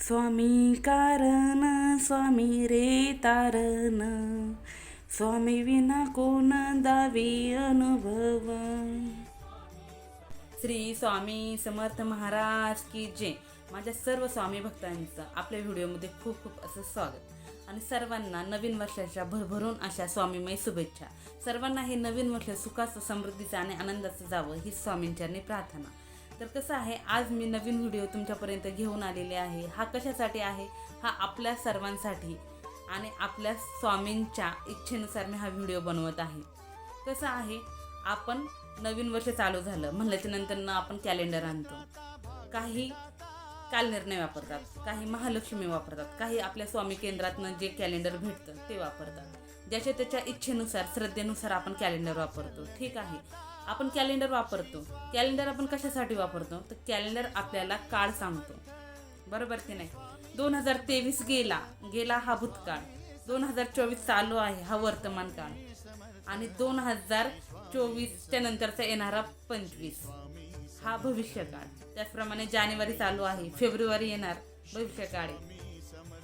स्वामी कारण स्वामी रे तारण. स्वामी विना कोण दावी अनुभव. श्री स्वामी समर्थ महाराज की जय. माझ्या सर्व स्वामी भक्तांचं आपल्या व्हिडिओमध्ये खूप खूप असं स्वागत. आणि सर्वांना नवीन वर्षाच्या भरभरून अशा स्वामीमय शुभेच्छा. सर्वांना हे नवीन वर्ष सुखाचं समृद्धीचं आणि आनंदाचं जावं ही स्वामींच्यानी प्रार्थना. तर कसं आहे आज मी नवीन व्हिडिओ तुमच्यापर्यंत घेऊन आलेले आहे. हा कशासाठी आहे? हा आपल्या सर्वांसाठी आणि आपल्या स्वामींच्या इच्छेनुसार मी हा व्हिडिओ बनवत आहे. कसं आहे आपण नवीन वर्ष चालू झालं म्हणल्याच्या नंतरनं आपण कॅलेंडर आणतो. काही कालनिर्णय वापरतात काही महालक्ष्मी वापरतात काही आपल्या स्वामी केंद्रातनं जे कॅलेंडर भेटतं ते वापरतात. ज्याच्या त्याच्या इच्छेनुसार श्रद्धेनुसार आपण कॅलेंडर वापरतो. ठीक आहे. आपण कॅलेंडर वापरतो. कॅलेंडर आपण कशासाठी वापरतो? तर कॅलेंडर आपल्याला काळ सांगतो. बरोबर की नाही? दोन हजार तेवीस गेला. गेला हा भूतकाळ. दोन हजार चोवीस चालू आहे हा वर्तमान काळ. आणि दोन हजार चोवीसच्या नंतरचा येणारा पंचवीस. हा भविष्यकाळ. त्याचप्रमाणे जानेवारी चालू आहे. फेब्रुवारी येणार. भविष्यकाळ.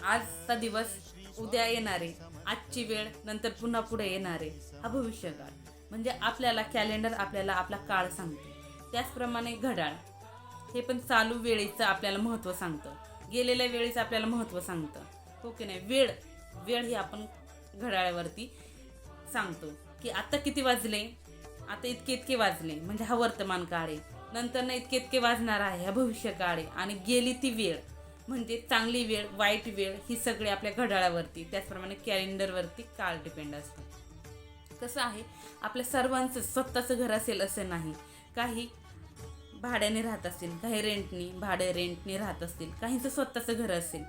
आजचा दिवस उद्या येणारे. आजची वेळ नंतर पुन्हा पुढे येणारे. हा भविष्यकाळ. म्हणजे आपल्याला कॅलेंडर आपल्याला आपला काळ सांगतो. त्याचप्रमाणे घड्याळ हे पण चालू वेळेचं आपल्याला महत्त्व सांगतं. गेलेल्या वेळेचं आपल्याला महत्त्व सांगतं. हो की नाही? वेळ वेळ ही आपण घड्याळावरती सांगतो. की आत्ता किती वाजले? आता इतके इतके वाजले. म्हणजे हा वर्तमान काळ आहे. नंतर ना इतके इतके वाजणार आहे. हा भविष्य काळ आहे. आणि गेली ती वेळ. म्हणजे चांगली वेळ वाईट वेळ ही सगळी आपल्या घड्याळावरती त्याचप्रमाणे कॅलेंडरवरती काळ डिपेंड असतो. कसं आहे? आपल्या सर्वांचं स्वतःचं घर असेल असं नाही. काही भाड्याने राहत असतील काही रेंटनी भाडे रेंटने राहत असतील काहींचं स्वतःचं घर असेल.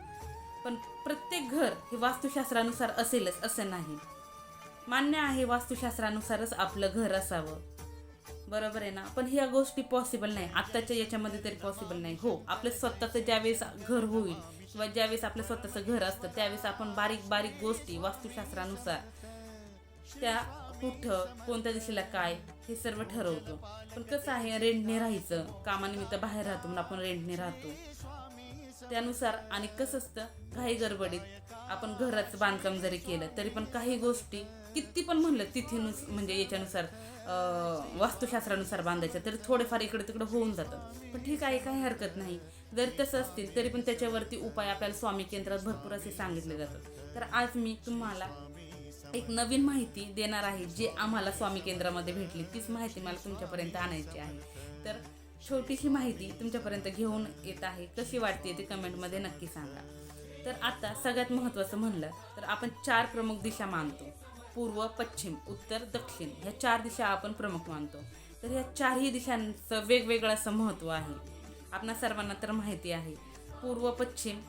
पण प्रत्येक घर हे वास्तुशास्त्रानुसार असेलच असं नाही. मान्य आहे वास्तुशास्त्रानुसारच आपलं घर असावं. बरोबर आहे ना? पण ह्या गोष्टी पॉसिबल नाही. आत्ताच्या याच्यामध्ये तरी पॉसिबल नाही. हो आपलं स्वतःचं ज्यावेळेस घर होईल किंवा ज्यावेळेस आपलं स्वतःचं घर असतं त्यावेळेस आपण बारीक बारीक गोष्टी वास्तुशास्त्रानुसार त्या कुठं कोणत्या दिशेला काय हे सर्व ठरवतो. पण कसं आहे रेंटने राहायचं. कामानिमित्त बाहेर राहतो म्हणून आपण रेंटने राहतो. त्यानुसार आणि कसं असतं काही गडबडीत आपण घराचं बांधकाम जरी केलं तरी पण काही गोष्टी किती पण म्हणलं तिथेनुस म्हणजे याच्यानुसार वास्तुशास्त्रानुसार बांधायच्या तरी थोडेफार इकडे तिकडे होऊन जातं. पण ठीक आहे काही हरकत नाही. जर तसं असतील तरी पण त्याच्यावरती उपाय आपल्याला स्वामी केंद्रात भरपूर असे सांगितले जातात. तर आज मी तुम्हाला एक नवीन माहिती देणार आहे जे आम्हाला स्वामी केंद्रामध्ये भेटली. तीच माहिती मला तुमच्यापर्यंत आणायची आहे. तर छोटीशी माहिती तुमच्यापर्यंत घेऊन येत आहे. कशी वाटते ते कमेंटमध्ये नक्की सांगा. तर आता सगळ्यात महत्त्वाचं म्हणलं तर आपण चार प्रमुख दिशा मानतो. पूर्व पश्चिम उत्तर दक्षिण. ह्या चार दिशा आपण प्रमुख मानतो. तर ह्या चारही दिशांचं वेगवेगळं असं महत्त्व आहे. आपणा सर्वांना तर माहिती आहे. पूर्व पश्चिम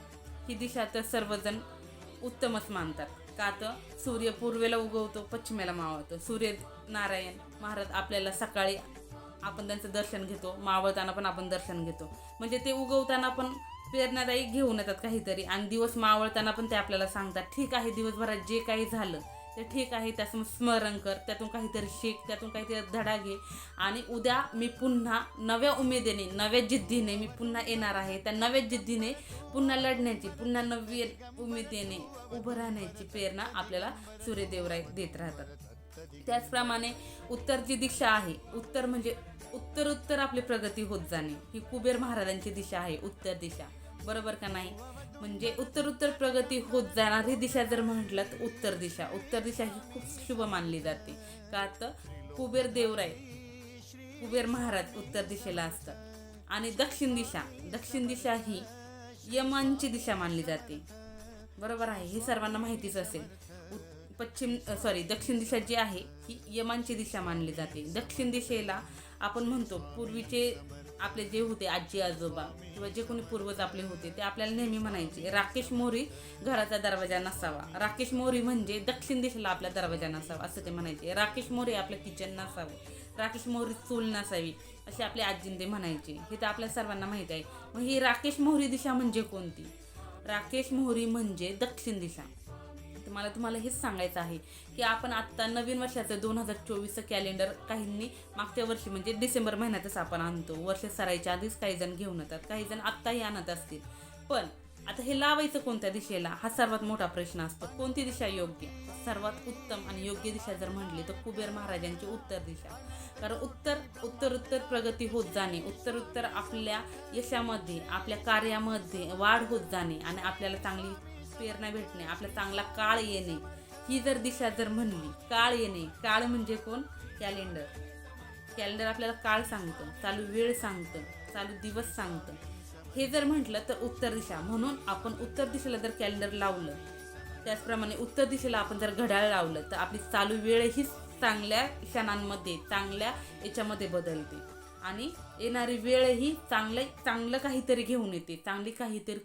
ही दिशा तर सर्वजण उत्तमच मानतात. का तर सूर्य पूर्वेला उगवतो पश्चिमेला मावळतो. सूर्य नारायण महाराज आपल्याला सकाळी आपण त्यांचं दर्शन घेतो मावळताना पण आपण दर्शन घेतो. म्हणजे ते उगवताना पण प्रेरणादायी घेऊन येतात काहीतरी. आणि दिवस मावळताना पण ते आपल्याला सांगतात ठीक आहे दिवसभरात जे काही झालं तर ठीक आहे त्याचं स्मरण कर त्यातून काहीतरी शिक त्यातून काहीतरी धडा घे. आणि उद्या मी पुन्हा नव्या उमेदीने नव्या जिद्दीने मी पुन्हा येणार आहे. त्या नव्या जिद्दीने पुन्हा लढण्याची पुन्हा नवी उमेदीने उभं राहण्याची प्रेरणा आपल्याला सूर्यदेवराय देत राहतात. त्याचप्रमाणे उत्तर जी दिशा आहे उत्तर म्हणजे उत्तर उत्तर आपली प्रगती होत जाणे. ही कुबेर महाराजांची दिशा आहे उत्तर दिशा. बरोबर का नाही? म्हणजे उत्तर उत्तर प्रगती होत जाणारी दिशा जर म्हटलं तर उत्तर दिशा. उत्तर दिशा ही खूप शुभ मानली जाते. का तर कुबेर देवराय कुबेर महाराज उत्तर दिशेला असतात. आणि दक्षिण दिशा. दक्षिण दिशा ही यमांची दिशा मानली जाते. बरोबर आहे. हे सर्वांना माहितीच असेल. पश्चिम सॉरी दक्षिण दिशा जी आहे ही यमांची दिशा मानली जाते. दक्षिण दिशेला आपण म्हणतो पूर्वीचे आपले जे होते आजी आजोबा किंवा जे कोणी पूर्वज आपले होते ते आपल्याला नेहमी म्हणायचे राकेश मोरी घराचा दरवाजा नसावा. राकेश मोरी म्हणजे दक्षिण दिशेला आपला दरवाजा नसावा असं ते म्हणायचे. राकेश मोरी आपलं किचन नसावं. राकेश मोहरी चूल नसावी असे आपले आजींदे म्हणायचे. हे तर आपल्या सर्वांना माहीत आहे. मग ही राकेश मोहरी दिशा म्हणजे कोणती? राकेश मोहरी म्हणजे दक्षिण दिशा. मला तुम्हाला हेच सांगायचं आहे की आपण आत्ता नवीन वर्षाचं दोन हजार चोवीसचं कॅलेंडर काहींनी मागच्या वर्षी म्हणजे डिसेंबर महिन्यातच आपण आणतो. वर्ष सरायच्या आधीच काही जण घेऊन येतात काही जण आत्ताही आणत असतील. पण आता हे लावायचं कोणत्या दिशेला? हा सर्वात मोठा प्रश्न असतो. कोणती दिशा योग्य? सर्वात उत्तम आणि योग्य दिशा जर म्हटली तर कुबेर महाराजांची उत्तर दिशा. कारण उत्तर उत्तर उत्तर प्रगती होत जाणे उत्तर उत्तर आपल्या यशामध्ये आपल्या कार्यामध्ये वाढ होत जाणे आणि आपल्याला चांगली प्रेरणा भेटणे आपला चांगला काळ येणे. ही जर दिशा जर म्हणली काळ येणे. काळ म्हणजे कोण? कॅलेंडर. कॅलेंडर आपल्याला काळ सांगतं चालू वेळ सांगतं चालू दिवस सांगतं. हे जर म्हटलं तर उत्तर दिशा. म्हणून आपण उत्तर दिशेला जर कॅलेंडर लावलं त्याचप्रमाणे उत्तर दिशेला आपण जर घड्याळ लावलं तर आपली चालू वेळ ही चांगल्या क्षणांमध्ये चांगल्या याच्यामध्ये बदलते. आणि येणारी वेळ ही चांगलं चांगलं काहीतरी घेऊन येते चांगली काहीतरी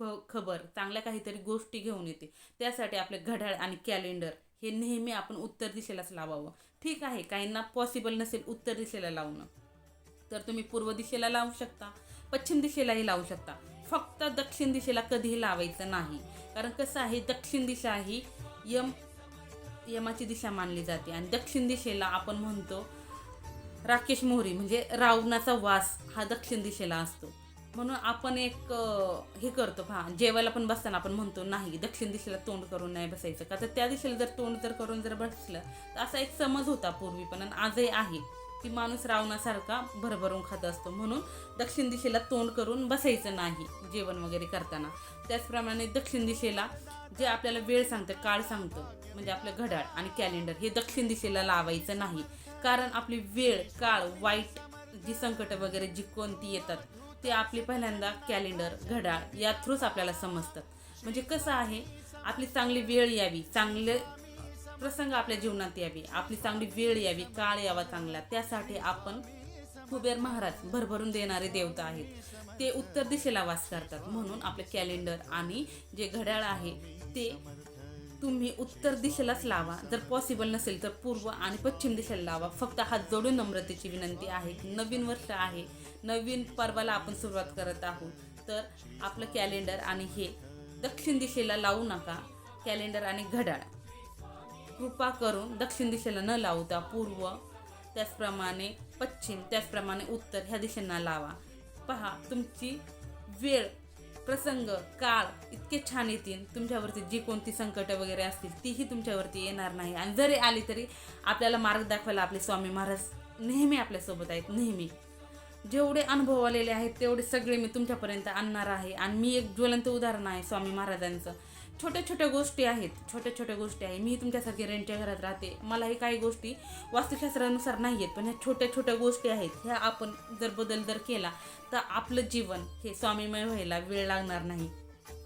ख- खबर चांगल्या काहीतरी गोष्टी घेऊन येते. त्यासाठी आपले घड्याळ आणि कॅलेंडर हे नेहमी आपण उत्तर दिशेलाच लावावं. ठीक आहे काहींना पॉसिबल नसेल उत्तर दिशेला लावणं तर तुम्ही पूर्व दिशेला लावू शकता पश्चिम दिशेलाही लावू शकता. फक्त दक्षिण दिशेला कधीही लावायचं नाही. कारण कसं आहे दक्षिण दिशा ही यम यमाची दिशा मानली जाते. आणि दक्षिण दिशेला आपण म्हणतो राकेश मोहरी म्हणजे रावणाचा वास हा दक्षिण दिशेला असतो. म्हणून आपण एक हे करतो हा जेवायला पण बसताना आपण म्हणतो नाही दक्षिण दिशेला तोंड करून नाही बसायचं. का तर त्या दिशेला जर तोंड जर करून जर बसलं तर असा एक समज होता पूर्वी पण आणि आजही आहे. की माणूस रावणासारखा भरभरून खात असतो म्हणून दक्षिण दिशेला तोंड करून बसायचं नाही जेवण वगैरे करताना. त्याचप्रमाणे दक्षिण दिशेला जे आपल्याला वेळ सांगतं काळ सांगतं म्हणजे आपलं घड्याळ आणि कॅलेंडर हे दक्षिण दिशेला लावायचं नाही. कारण आपली वेळ काळ वाईट जी संकटं वगैरे जी कोणती येतात ते आपली पहिल्यांदा कॅलेंडर घड्याळ या थ्रूच आपल्याला समजतात. म्हणजे कसं आहे आपली चांगली वेळ यावी चांगले प्रसंग आपल्या जीवनात यावी आपली चांगली वेळ यावी काळ यावा चांगला त्यासाठी आपण कुबेर महाराज भरभरून देणारे देवता आहेत. ते उत्तर दिशेला वास करतात. म्हणून आपले कॅलेंडर आणि जे घड्याळ आहे ते तुम्ही उत्तर दिशेलाच लावा. जर पॉसिबल नसेल तर पूर्व आणि पश्चिम दिशेला लावा. फक्त हात जोडून नम्रतेची विनंती आहे नवीन वर्ष आहे. नवीन पर्वाला आपण सुरुवात करत आहोत. तर आपलं कॅलेंडर आणि हे दक्षिण दिशेला लावू नका. कॅलेंडर आणि घड्याळ. कृपा करून दक्षिण दिशेला न लावता पूर्व त्याचप्रमाणे पश्चिम त्याचप्रमाणे उत्तर ह्या दिशेंना लावा. पहा तुमची वेळ प्रसंग काळ इतके छान येतील. तुमच्यावरती जी कोणती संकटं वगैरे असतील तीही तुमच्यावरती येणार नाही. आणि जरी आली तरी आपल्याला मार्ग दाखवायला आपले स्वामी महाराज नेहमी आपल्यासोबत आहेत नेहमी. जेवढे अनुभव आलेले आहेत तेवढे सगळे मी तुमच्यापर्यंत आणणार आहे. आणि मी एक ज्वलंत उदाहरण आहे स्वामी महाराजांचं. छोट्या छोट्या गोष्टी आहेत छोट्या छोट्या गोष्टी आहे. मी तुमच्यासारखी रेंटच्या घरात राहते. मलाही काही गोष्टी वास्तुशास्त्रानुसार नाही आहेत पण ह्या छोट्या छोट्या गोष्टी आहेत. ह्या आपण जर बदल जर केला तर आपलं जीवन हे स्वामीमय व्हायला वेळ लागणार नाही.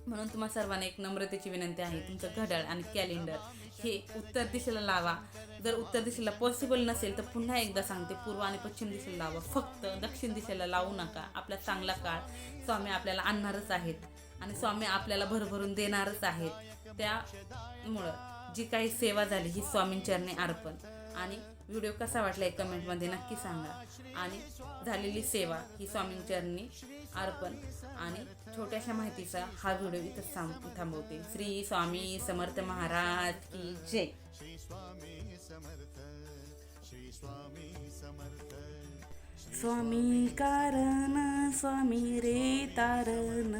म्हणून तुम्हा सर्वांना एक नम्रतेची विनंती आहे. तुमचं घड्याळ आणि कॅलेंडर हे उत्तर दिशेला लावा. जर उत्तर दिशेला पॉसिबल नसेल तर पुन्हा एकदा सांगते पूर्व आणि पश्चिम दिशेला लावा. फक्त दक्षिण दिशेला लावू नका. आपला चांगला काळ स्वामी आपल्याला आणणारच आहेत. आणि स्वामी आपल्याला भरभरून देणारच आहेत. त्यामुळं जी काही सेवा झाली ही स्वामींचरणी अर्पण. आणि व्हिडिओ कसा वाटला एक कमेंटमध्ये नक्की सांगा. आणि झालेली सेवा ही स्वामींचरणी अर्पण. आणि छोट्याशा माहितीचा हा व्हिडिओ इथं थांब थांबवते. श्री स्वामी समर्थ महाराज की जय. स्वामी कारण स्वामी रे तारण.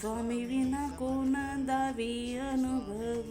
स्वामी विना कोण दावी अनुभव